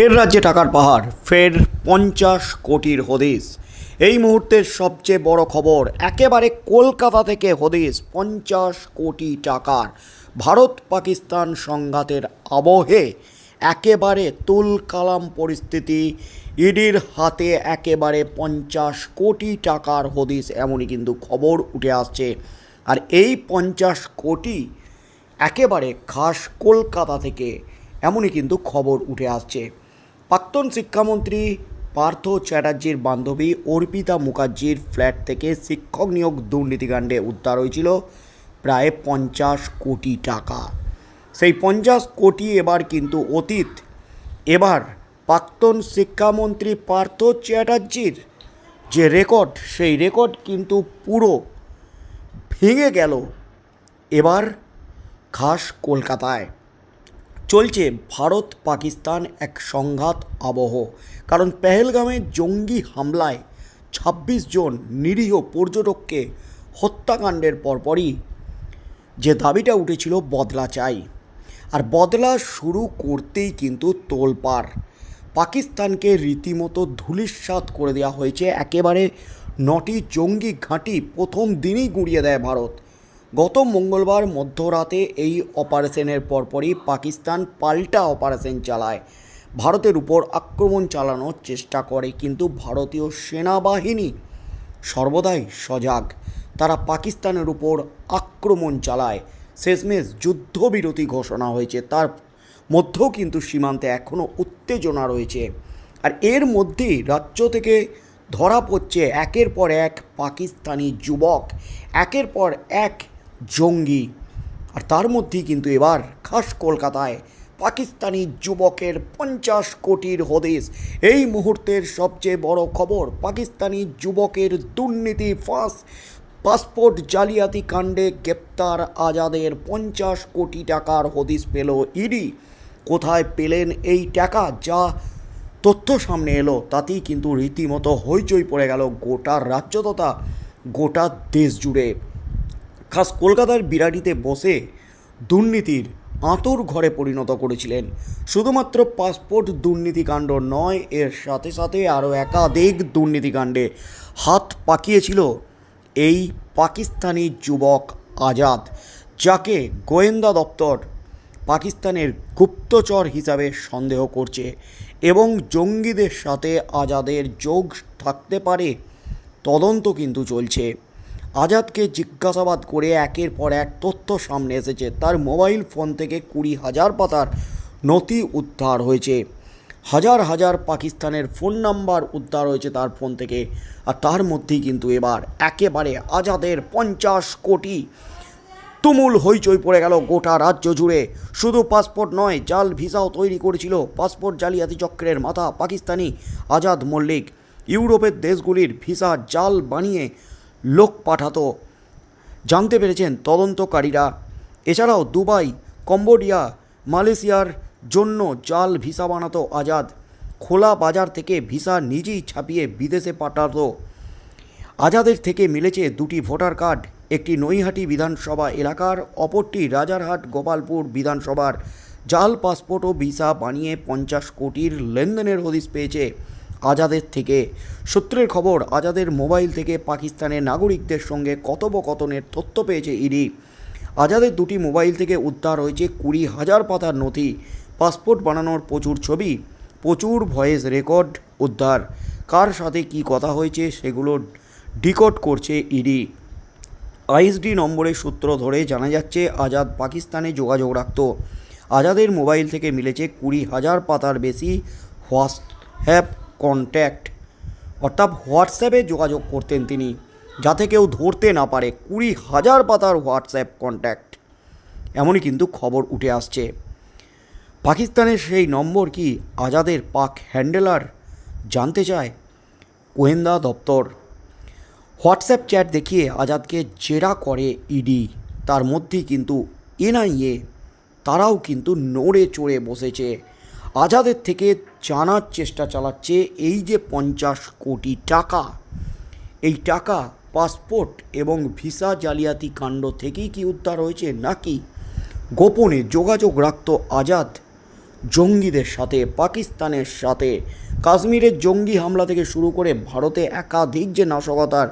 ফের রাজ্যে টাকার পাহাড়, ফের পঞ্চাশ কোটির হদিস। এই মুহূর্তের সবচেয়ে বড় খবর, একেবারে কলকাতা থেকে হদিস, পঞ্চাশ কোটি টাকার। ভারত পাকিস্তান সংঘাতের আবহে একেবারে তুল কালাম পরিস্থিতি, ইডির হাতে একেবারে পঞ্চাশ কোটি টাকার হদিস এমনই কিন্তু খবর উঠে আসছে। আর এই পঞ্চাশ কোটি একেবারে খাস কলকাতা থেকে এমনই কিন্তু খবর উঠে আসছে। প্রাক্তন শিক্ষামন্ত্রী পার্থ চ্যাটার্জির বান্ধবী অর্পিতা মুখার্জির ফ্ল্যাট থেকে শিক্ষক নিয়োগ দুর্নীতিকাণ্ডে উদ্ধার হয়েছিল প্রায় পঞ্চাশ কোটি টাকা। সেই পঞ্চাশ কোটি এবার কিন্তু অতীত। এবার প্রাক্তন শিক্ষামন্ত্রী পার্থ চ্যাটার্জির যে রেকর্ড, সেই রেকর্ড কিন্তু পুরো ভেঙে গেল। এবার খাস কলকাতায়। চলছে ভারত পাকিস্তান এক সংঘাত আবহ। কারণ পেহেলগামে জঙ্গি হামলায় ২৬ জন নিরীহ পর্যটককে হত্যাকাণ্ডের পরপরই যে দাবিটা উঠেছিল বদলা চাই। আর বদলা শুরু করতেই কিন্তু তোলপাড়। পাকিস্তানকে রীতিমতো ধূলিসাৎ করে দেওয়া হয়েছে। একেবারে নটি জঙ্গি ঘাঁটি প্রথম দিনই গুঁড়িয়ে দেয় ভারত। গত মঙ্গলবার মধ্যরাতে এই অপারেশনের পরপরই পাকিস্তান পাল্টা অপারেশন চালায়। ভারতের উপর আক্রমণ চালানোর চেষ্টা করে, কিন্তু ভারতীয় সেনাবাহিনী সর্বদাই সজাগ। তারা পাকিস্তানের উপর আক্রমণ চালায়। শেষমেশ যুদ্ধবিরতি ঘোষণা হয়েছে। তার মধ্যেও কিন্তু সীমান্তে এখনও উত্তেজনা রয়েছে। আর এর মধ্যেই রাজ্য থেকে ধরা পড়ছে একের পর এক পাকিস্তানি যুবক। একের পর এক জঙ্গি। আর তার মধ্যেই কিন্তু এবার খাস কলকাতায় পাকিস্তানি যুবকের পঞ্চাশ কোটির হদিস এই মুহূর্তের সবচেয়ে বড় খবর, পাকিস্তানি যুবকের দুর্নীতি, ফাঁস। পাসপোর্ট জালিয়াতি কাণ্ডে গ্রেপ্তার আজাদের পঞ্চাশ কোটি টাকার হদিস পেল ইডি। কোথায় পেলেন এই টাকা, যা তথ্য সামনে এলো, তাতেই কিন্তু রীতিমতো হইচই পড়ে গেল গোটা রাজ্য তথা গোটা দেশ জুড়ে। খাস কলকাতার বিরাটিতে বসে দুর্নীতির আঁতর ঘরে পরিণত করেছিলেন। শুধুমাত্র পাসপোর্ট দুর্নীতিকাণ্ড নয়, এর সাথে সাথে আরও একাধিক দুর্নীতিকাণ্ডে হাত পাকিয়েছিল এই পাকিস্তানি যুবক আজাদ, যাকে গোয়েন্দা দপ্তর পাকিস্তানের গুপ্তচর হিসাবে সন্দেহ করছে এবং জঙ্গিদের সাথে আজাদের যোগ থাকতে পারে, তদন্ত কিন্তু চলছে। আজাদকে জিজ্ঞাসাবাদ করে একের পর এক তথ্য সামনে এসেছে। তার মোবাইল ফোন থেকে কুড়ি হাজার পাতার নথি উদ্ধার হয়েছে। হাজার হাজার পাকিস্তানের ফোন নাম্বার উদ্ধার হয়েছে তার ফোন থেকে। আর তার মধ্যেই কিন্তু এবার একেবারে আজাদের পঞ্চাশ কোটি তুমুল হইচই পড়ে গেল গোটা রাজ্য জুড়ে। শুধু পাসপোর্ট নয়, জাল ভিসাও তৈরি করেছিল। পাসপোর্ট জালিয়াতি চক্রের মাথা পাকিস্তানি আজাদ মল্লিক। ইউরোপের দেশগুলির ভিসা জাল বানিয়ে লোক পাঠাতো। জানতে পেরেছেন তদন্তকারীরা। এছাড়াও দুবাই, কম্বোডিয়া, মালয়েশিয়ার জন্য জাল ভিসা বানাতো আজাদ। খোলা বাজার থেকে ভিসা নিজেই ছাপিয়ে বিদেশে পাঠাতো। আজাদের থেকে মিলেছে দুটি ভোটার কার্ড, একটি নৈহাটি বিধানসভা এলাকার, অপরটি রাজারহাট গোপালপুর বিধানসভার। জাল পাসপোর্ট ও ভিসা বানিয়ে পঞ্চাশ কোটির লেনদেনের হদিস পেয়েছে। আজাদের থেকে। সূত্রের খবর, আজাদের মোবাইল থেকে পাকিস্তানের নাগরিকদের সঙ্গে কথোপকথনের তথ্য পেয়েছে ইডি। আজাদের দুটি মোবাইল থেকে উদ্ধার হয়েছে কুড়ি হাজার পাতার নথি। পাসপোর্ট বানানোর প্রচুর ছবি, প্রচুর ভয়েস রেকর্ড উদ্ধার। কার সাথে কি কথা হয়েছে সেগুলো ডিকোড করছে ইডি। আইএসডি নম্বরের সূত্র ধরে জানা যাচ্ছে, আজাদ পাকিস্তানে যোগাযোগ রাখত। আজাদের মোবাইল থেকে মিলেছে কুড়ি হাজার পাতার বেশি হোয়াটসঅ্যাপ কন্ট্যাক্ট অর্থাৎ হোয়াটসঅ্যাপে যোগাযোগ করতেন তিনি, যাতে কেউ ধরতে না পারে কুড়ি হাজার পাতার হোয়াটসঅ্যাপ কন্ট্যাক্ট এমনই কিন্তু খবর উঠে আসছে। পাকিস্তানের সেই নম্বর কি আজাদের পাক হ্যান্ডেলার জানতে চায়? গোয়েন্দা দপ্তর। হোয়াটসঅ্যাপ চ্যাট দেখিয়ে আজাদকে জেরা করে ইডি তার মধ্যেই কিন্তু এনআইএ তারাও কিন্তু নড়ে চড়ে বসেছে। আজাদের থেকে জানার চেষ্টা চালাচ্ছে এই যে পঞ্চাশ কোটি টাকা। এই টাকা, পাসপোর্ট এবং ভিসা জালিয়াতি কাণ্ড থেকেই কি উদ্ধার হয়েছে নাকি? গোপনে যোগাযোগ রাখত আজাদ। জঙ্গিদের সাথে, পাকিস্তানের সাথে। কাশ্মীরের জঙ্গি হামলা থেকে শুরু করে ভারতে একাধিক যে নাশকতার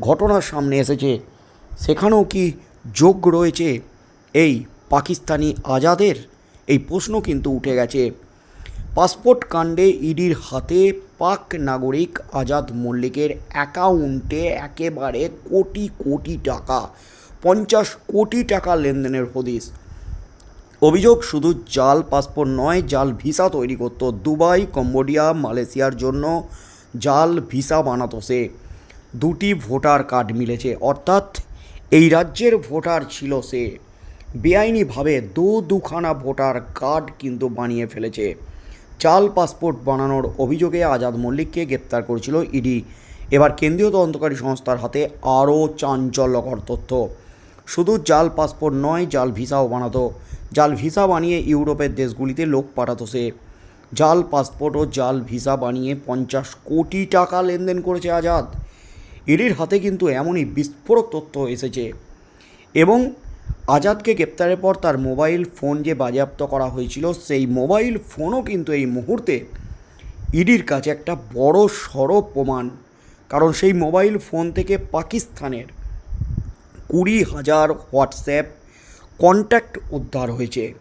ঘটনা সামনে এসেছে, সেখানেও কি যোগ রয়েছে এই পাকিস্তানি আজাদের? এই প্রশ্ন কিন্তু উঠে গেছে। পাসপোর্ট কাণ্ডে ইডির হাতে পাক নাগরিক আজাদ মল্লিকের অ্যাকাউন্টে একেবারে কোটি কোটি টাকা, পঞ্চাশ কোটি টাকা লেনদেনের হদিস অভিযোগ শুধু জাল পাসপোর্ট নয়, জাল ভিসা তৈরি করতো দুবাই, কম্বোডিয়া, মালয়েশিয়ার জন্য জাল ভিসা বানাতো সে। দুটি ভোটার কার্ড মিলেছে, অর্থাৎ এই রাজ্যের ভোটার ছিল সে। বেআইনিভাবে দু দুখানা ভোটার কার্ড কিন্তু বানিয়ে ফেলেছে। জাল পাসপোর্ট বানানোর অভিযোগে আজাদ মল্লিককে গ্রেপ্তার করেছিল ইডি। এবার কেন্দ্রীয় তদন্তকারী সংস্থার হাতে আরও চাঞ্চল্যকর তথ্য। শুধু জাল পাসপোর্ট নয় জাল ভিসাও বানাতো। জাল ভিসা বানিয়ে ইউরোপের দেশগুলিতে লোক পাঠাতো সে। জাল পাসপোর্ট ও জাল ভিসা বানিয়ে পঞ্চাশ কোটি টাকা লেনদেন করেছে আজাদ। ইডির হাতে কিন্তু এমনই বিস্ফোরক তথ্য এসেছে। এবং আজাদকে গ্রেপ্তারের পর তার মোবাইল ফোন যে বাজেয়াপ্ত করা হয়েছিল, সেই মোবাইল ফোনও কিন্তু এই মুহূর্তে ইডির কাছে একটা বড় সড় প্রমাণ। কারণ সেই মোবাইল ফোন থেকে পাকিস্তানের কুড়ি হাজার হোয়াটসঅ্যাপ কন্ট্যাক্ট উদ্ধার হয়েছে।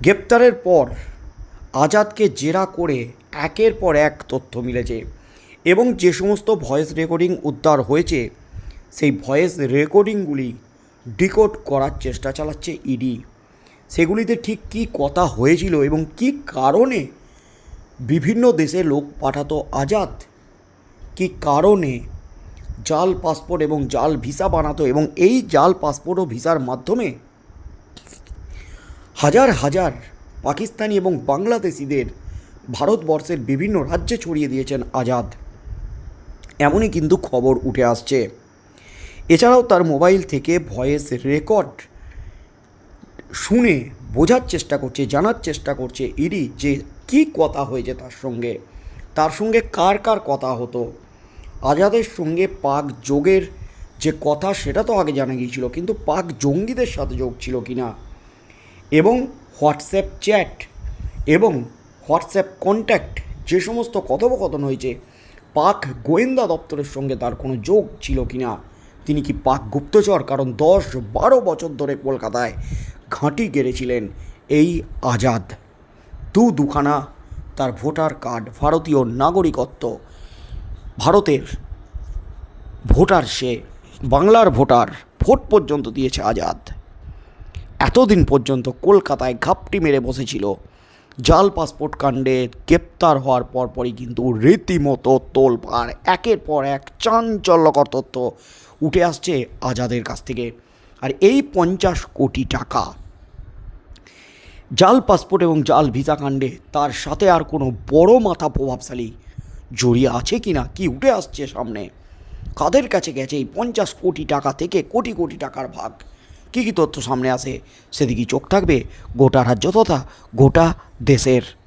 গ্রেপ্তারের পর আজাদকে জেরা করে একের পর এক তথ্য মিলেছে এবং যে সমস্ত ভয়েস রেকর্ডিং উদ্ধার হয়েছে, সেই ভয়েস রেকর্ডিংগুলি ডিকোড করার চেষ্টা চালাচ্ছে ইডি। সেগুলিতে ঠিক কী কথা হয়েছিল এবং কী কারণে বিভিন্ন দেশে লোক পাঠাতো আজাদ? কী কারণে জাল পাসপোর্ট এবং জাল ভিসা বানাতো এবং এই জাল পাসপোর্ট ও ভিসার মাধ্যমে হাজার হাজার পাকিস্তানি এবং বাংলাদেশিদের ভারতবর্ষের বিভিন্ন রাজ্যে ছড়িয়ে দিয়েছেন আজাদ? এমনই কিন্তু খবর উঠে আসছে। এছাড়াও তার মোবাইল থেকে ভয়েস রেকর্ড শুনে বোঝার চেষ্টা করছে, জানার চেষ্টা করছে ইডি যে কি কথা হয়েছে তার সঙ্গে। তার সঙ্গে কার কার কথা হতো? আজাদের সঙ্গে পাক যোগের যে কথা সেটা তো আগে জানা গিয়েছিল, কিন্তু পাক জঙ্গিদের সাথে যোগ ছিল কি না? এবং হোয়াটসঅ্যাপ চ্যাট এবং হোয়াটসঅ্যাপ কন্ট্যাক্ট যে সমস্ত কথোপকথন হয়েছে, পাক গোয়েন্দা দপ্তরের সঙ্গে তার কোনো যোগ ছিল কি না? তিনি কি পাক গুপ্তচর? কারণ দশ বারো বছর ধরে কলকাতায় ঘাঁটি গেড়েছিলেন এই আজাদ। দু দুখানা তার ভোটার কার্ড ভারতীয় নাগরিকত্ব। ভারতের ভোটার সে, বাংলার ভোটার ভোট পর্যন্ত দিয়েছে আজাদ। এতদিন পর্যন্ত কলকাতায় ঘাপটি মেরে বসেছিল জাল পাসপোর্ট কাণ্ডে গ্রেপ্তার হওয়ার পরপরই কিন্তু রীতিমতো তোলপাড়। একের পর এক চাঞ্চল্যকর তথ্য উঠে আসছে আজাদের কাছ থেকে। আর এই পঞ্চাশ কোটি টাকা জাল পাসপোর্ট এবং জাল ভিসা কাণ্ডে তার সাথে আর কোনো বড় মাথা প্রভাবশালী জড়িয়ে আছে কি না, কি উঠে আসছে সামনে? কাদের কাছে গেছে এই পঞ্চাশ কোটি টাকা থেকে কোটি কোটি টাকার ভাগ? কী কী তথ্য সামনে আসে সেদিকেই চোখ থাকবে গোটা রাজ্য তথা গোটা দেশের।